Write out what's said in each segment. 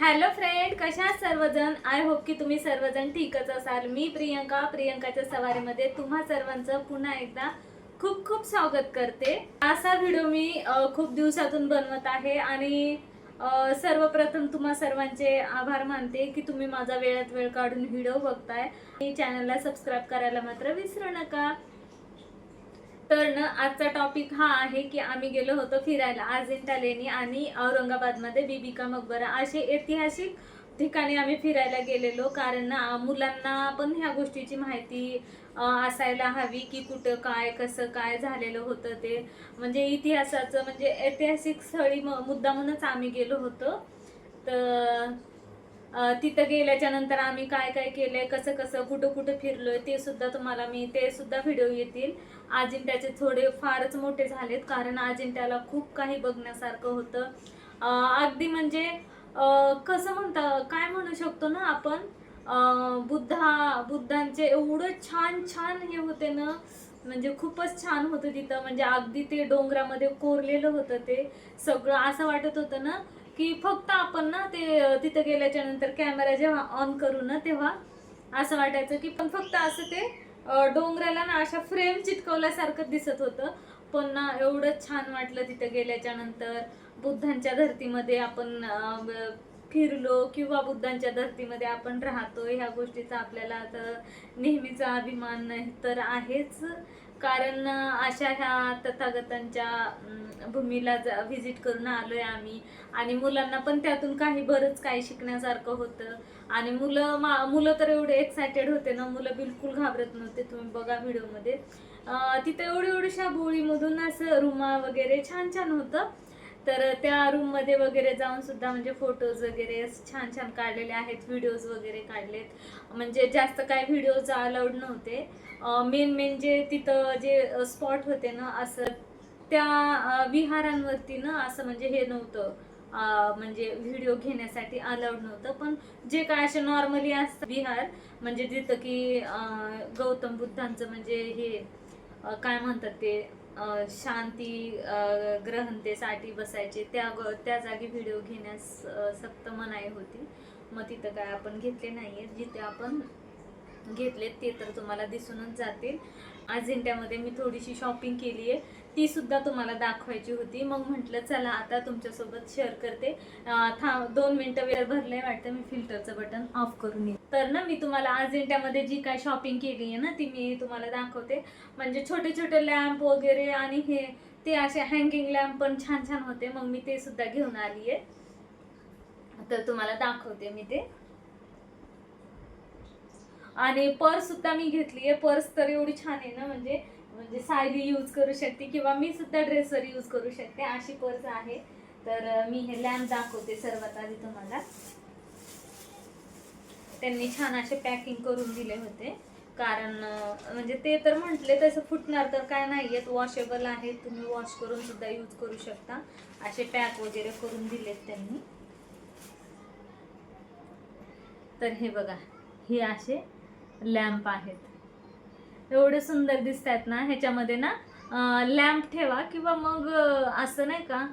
Hello friend कशा सर्वजण? I hope की तुम्ही सर्वजण ठीकच असाल. मी प्रियंका प्रियंकाच्या सवारीमध्ये तुम्हा सर्वांचं पुन्हा एकदा खूप खूप स्वागत करते. असा व्हिडिओ मी खूप दिवसातून बनवत आहे आणि सर्वप्रथम तुम्हा सर्वांचे आभार मानते की तुम्ही माझा वेळात वेळ काढून व्हिडिओ बघताय. आणि चॅनलला सबस्क्राईब करायला मात्र विसरू नका. तर ना आजचा टॉपिक हा आहे की आम्ही गेलो होतो फिरायला अजिंठा लेणी आणि औरंगाबादमध्ये बीबिका मकबरा. असे ऐतिहासिक ठिकाणी आम्ही फिरायला गेलेलो. कारण ना मुलांना पण ह्या गोष्टीची माहिती असायला हवी की कुठं काय कसं काय झालेलं होतं ते. म्हणजे इतिहासाचं म्हणजे ऐतिहासिक स्थळी म- मुद्दामूनच आम्ही गेलो होतो. तर तिथं गेल्याच्यानंतर आम्ही काय काय केलंय कसं कसं कुठं कुठं फिरलोय ते सुद्धा तुम्हाला मी ते सुद्धा व्हिडिओ येतील. अजिंठ्याचे थोडे फारच मोठे झालेत कारण अजिंठ्याला खूप काही बघण्यासारखं होतं. अगदी म्हणजे कसं म्हणता काय म्हणू शकतो ना आपण? बुद्धा बुद्धांचे एवढं छान छान हे होते ना म्हणजे खूपच छान होतं तिथं. म्हणजे अगदी ते डोंगरामध्ये कोरलेलं होतं ते. सगळं असं वाटत होतं ना की फक्त आपण ना ते तिथं गेल्याच्यानंतर कॅमेरा जेव्हा ऑन करू ना तेव्हा असं वाटायचं की पण फक्त असं ते डोंगराला ना अशा फ्रेम चिटकवल्यासारखं दिसत होतं. पण ना एवढं छान वाटलं तिथं गेल्याच्यानंतर बुद्धांच्या धर्तीमध्ये आपण फिरलो किंवा बुद्धांच्या धर्तीमध्ये आपण राहतो ह्या गोष्टीचा आपल्याला आता नेहमीचा अभिमान तर आहेच. कारण अशा ह्या तथागतांच्या भूमीला व्हिजिट करून आलोय आम्ही. आणि मुलांना पण त्यातून काही बरंच काही शिकण्यासारखं होतं. आणि मुलं मा मुलं तर एवढे एक्सायटेड होते ना मुलं बिलकुल घाबरत नव्हते. तुम्ही बघा व्हिडिओमध्ये तिथं एवढी एवढ्याशा बोळीमधून असं रुमा वगैरे छान छान होतं. तर त्या रूममध्ये वगैरे जाऊन सुद्धा म्हणजे फोटोज वगैरे छान छान काढलेले आहेत व्हिडिओज वगैरे काढलेत. म्हणजे जास्त काय व्हिडिओज अलाउड नव्हते. मेन मेन जे तिथं जे स्पॉट होते ना असं त्या विहारांवरती ना असं म्हणजे हे नव्हतं. म्हणजे व्हिडिओ घेण्यासाठी अलाउड नव्हतं. पण जे काय असे नॉर्मली असतं विहार म्हणजे जिथं की गौतम बुद्धांचं म्हणजे हे काय म्हणतात ते शांती ग्रहणतेसाठी बसायचे. त्या ग- त्या जागी व्हिडिओ घेण्यास सक्त मनाई होती. मग तिथं काय आपण घेतले नाही आहेत जिथे आपण घेतलेत ते तर तुम्हाला दिसूनच जातील. अजिंठ्यामध्ये मी थोडीशी शॉपिंग केली आहे. ती सुद्धा तुम्हाला दाखवायची होती. मग म्हटलं चला आता तुमच्यासोबत शेअर करते. थांब दोन मिनटं वेळ भरले वाटतं मी फिल्टरचं बटन ऑफ करून येईल तर ना मी तुम्हाला अजिंठ्यामध्ये जी काय शॉपिंग केली आहे ना ती मी तुम्हाला दाखवते. म्हणजे छोटे छोटे लॅम्प वगैरे आणि हे ते असे हँगिंग लॅम्प पण छान छान होते. मग मी ते सुद्धा घेऊन आली आहे तर तुम्हाला दाखवते मी ते. आणि पर्स सुद्धा मी घेतली आहे पर्स तर एवढी छान आहे ना म्हणजे म्हणजे सायली यूज करू शकते किंवा मी सुद्धा ड्रेसवर यूज करू शकते. अशी पर्स आहे. तर मी हे लॅम्प दाखवते सर्वात आधी तुम्हाला. त्यांनी छान असे पॅकिंग करून दिले होते. कारण म्हणजे ते तर म्हटले तसं फुटणार तर काय नाही आहेत वॉशेबल आहेत. तुम्ही वॉश करून सुद्धा यूज करू शकता. असे पॅक वगैरे करून दिलेत त्यांनी. तर हे बघा हे असे लॅम्प आहेत. एवढे सुंदर दिसत आहेत ना ह्याच्यामध्ये ना लॅम्प ठेवा किंवा मग असं नाही का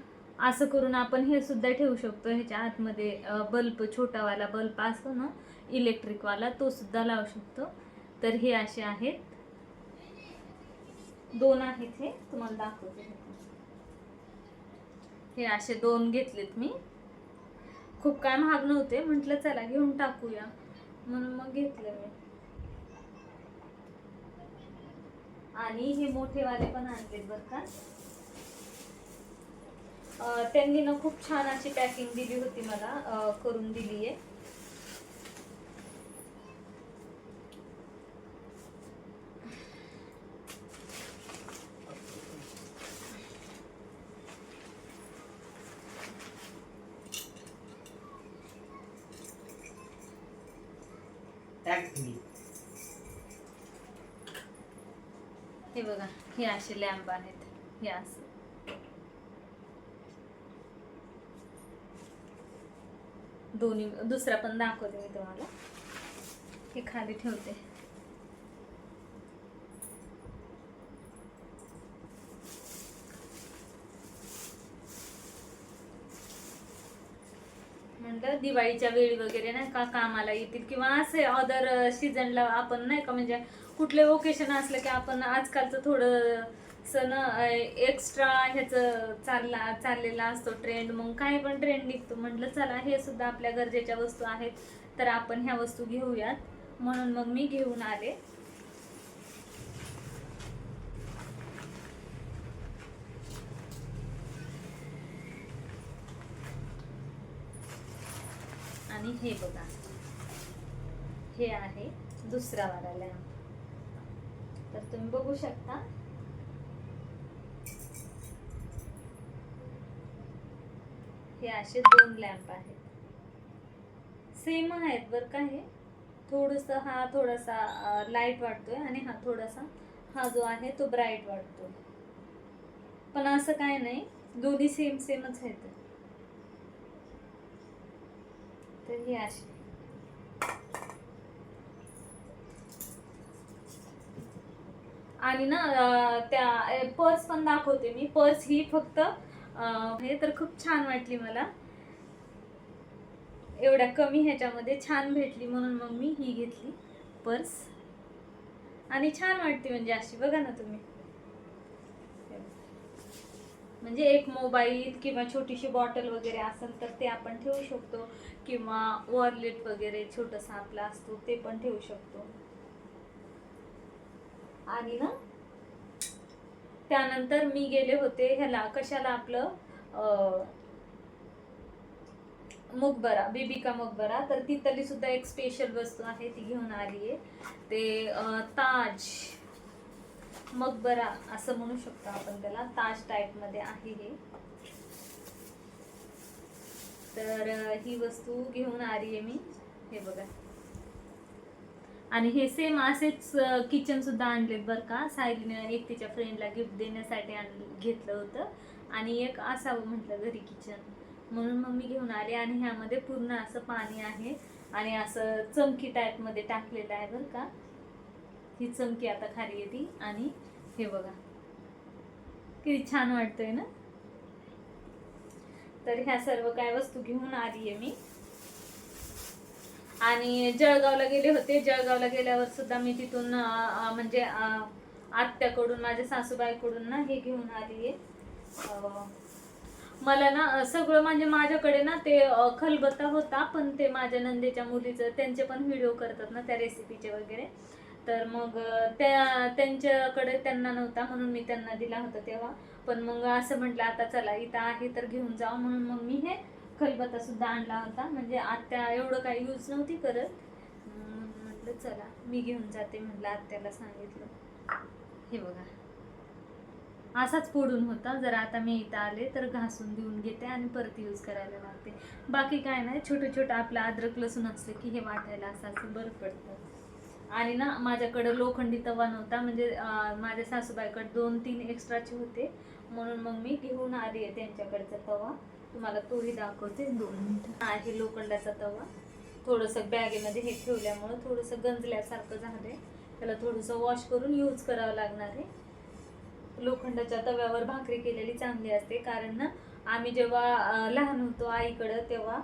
असं करून आपण हे सुद्धा ठेवू शकतो. ह्याच्या आतमध्ये बल्ब छोटावाला बल्ब असतो ना इलेक्ट्रिकवाला तो सुद्धा लावू शकतो. तर हे असे आहेत. दोन आहेत हे तुम्हाला दाखवते. हे असे दोन घेतलेत मी. खूप काय महाग नव्हते म्हटलं चला घेऊन टाकूया. म्हणून मग घेतलं मी. आणि हे मोठेवाले पण आणलेत बरं का त्यांनी ना खूप छान अशी पॅकिंग दिली होती मला करून दिली आहे Tactile. हे बघा हे असे लॅम्प आहेत. हे असं. दोन्ही दुसरा पण दाखवते मी तुम्हाला. हे खाली ठेवते. म्हणजे म्हटलं दिवाळीच्या वेळी वगैरे नाही का कामाला येतील किंवा असे अदर सीझनला आपण नाही का म्हणजे कुठले ओकेशन असलं की आपण आजकालचं थोडं सण एक्स्ट्रा ह्याचं चालला चाललेला असतो ट्रेंड मग काही पण ट्रेंड निघतो. म्हटलं चला हे सुद्धा आपल्या गरजेच्या वस्तू आहेत. तर आपण ह्या वस्तू घेऊयात. म्हणून मग मी घेऊन आले. आणि हे बघा. हे आहे दुसरा वाला लॅम्प तर तुम्ही बघू शकता. हे असे दोन लॅम्प आहेत. सेम आहेत बरं का हे. थोडस हा थोडासा लाइट वाटतोय आणि हा थोडासा हा जो आहे तो ब्राईट वाटतोय पण असं काय नाही. दोन्ही सेम सेमच आहेत. तर हे असे. आणि ना त्या पर्स पण दाखवते मी. पर्स ही फक्त हे तर खूप छान वाटली मला. एवढ्या कमी ह्याच्यामध्ये छान भेटली म्हणून मग मी ही घेतली पर्स. आणि छान वाटते म्हणजे अशी बघा ना तुम्ही. म्हणजे एक मोबाईल किंवा छोटीशी बॉटल वगैरे असेल तर ते आपण ठेवू शकतो. किंवा वॉलेट वगैरे छोटंसं आपला असतो ते पण ठेवू शकतो. आणि ना त्यानंतर मी गेले होते ह्याला कशाला आपलं मकबरा बीबिका मकबरा. तर तिथली सुद्धा एक स्पेशल वस्तू आहे ती घेऊन आली आहे. ते ताज मकबरा असं म्हणू शकतो आपण त्याला. ताज टाईपमध्ये आहे हे. तर ही वस्तू घेऊन आली आहे मी. हे बघा. आणि हे सेम असेच किचन सुद्धा आणलेत बरं का. सायलीने एक तिच्या फ्रेंडला गिफ्ट देण्यासाठी आण घेतलं होतं. आणि एक असावं म्हटलं घरी किचन म्हणून मग मी घेऊन आले आणि ह्यामध्ये पूर्ण असं पाणी आहे. आणि असं चमकी टाईपमध्ये टाकलेलं आहे बरं का. ही चमकी आता खाली येते. आणि हे बघा. किती छान वाटतंय ना? तर ह्या सर्व काय वस्तू घेऊन आली आहे मी. आणि जळगावला गेले होते. जळगावला गेल्यावर सुद्धा मी तिथून म्हणजे आत्याकडून माझ्या सासूबाईकडून ना हे घेऊन आली आहे मला ना सगळं म्हणजे माझ्याकडे ना ते खलबत्ता होता पण ते माझ्या नंदेच्या मुलीचं त्यांचे पण व्हिडिओ करतात ना त्या रेसिपीचे वगैरे. तर मग त्या त्यांच्याकडे त्यांना नव्हता म्हणून मी त्यांना दिला होता तेव्हा. पण मग असं म्हटलं आता चला इथं आहे तर घेऊन जाऊ. म्हणून मग मी हे खलबत्ता सुद्धा आणला होता. म्हणजे आत्या एवढं काही यूज नव्हती करत. म्हटलं चला मी घेऊन जाते म्हटलं आत्याला सांगितलं. हे बघा. असाच फोडून होता. जर आता मी इथं आले तर घासून देऊन घेते आणि परत यूज करायला लागते बाकी काय नाही छोटं छोटं आपलं अद्रक लसूण असलं की हे वाटायला असं असं बरं पडतं. आणि ना माझ्याकडं लोखंडी तवा नव्हता. म्हणजे माझ्या सासूबाईकडे दोन तीन एक्स्ट्राचे होते. म्हणून मग मी घेऊन आली आहे त्यांच्याकडचा तवा. तुम्हाला तोही दाखवते. दोन मिनटं. आहे लोखंडाचा तवा. थोडंसं बॅगेमध्ये हे ठेवल्यामुळं थोडंसं गंजल्यासारखं झालंय. त्याला थोडंसं वॉश करून यूज करावं लागणार आहे. लोखंडाच्या तव्यावर भाकरी केलेली चांगली असते. कारण ना आम्ही जेव्हा लहान होतो आईकडं तेव्हा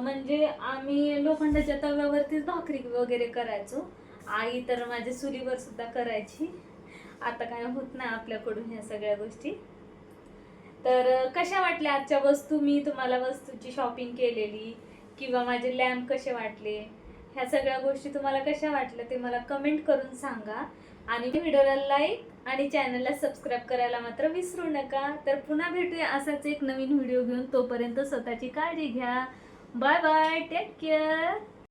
म्हणजे आम्ही लोखंडाच्या तव्यावरतीच भाकरी वगैरे करायचो. आई तर माझ्या चुलीवर सुद्धा करायची. आता काय होत नाही आपल्याकडून ह्या सगळ्या गोष्टी. तर कशा वाटल्या आजच्या वस्तू? मी तुम्हाला वस्तूची शॉपिंग केलेली किंवा माझे लॅम्प कसे वाटले? ह्या सगळ्या गोष्टी तुम्हाला कशा वाटल्या ते मला कमेंट करून सांगा. आणि व्हिडिओला लाईक आणि चॅनलला सबस्क्राईब करायला मात्र विसरू नका. तर पुन्हा भेटूया असाच एक नवीन व्हिडिओ घेऊन. तोपर्यंत स्वतःची काळजी घ्या. Bye bye take care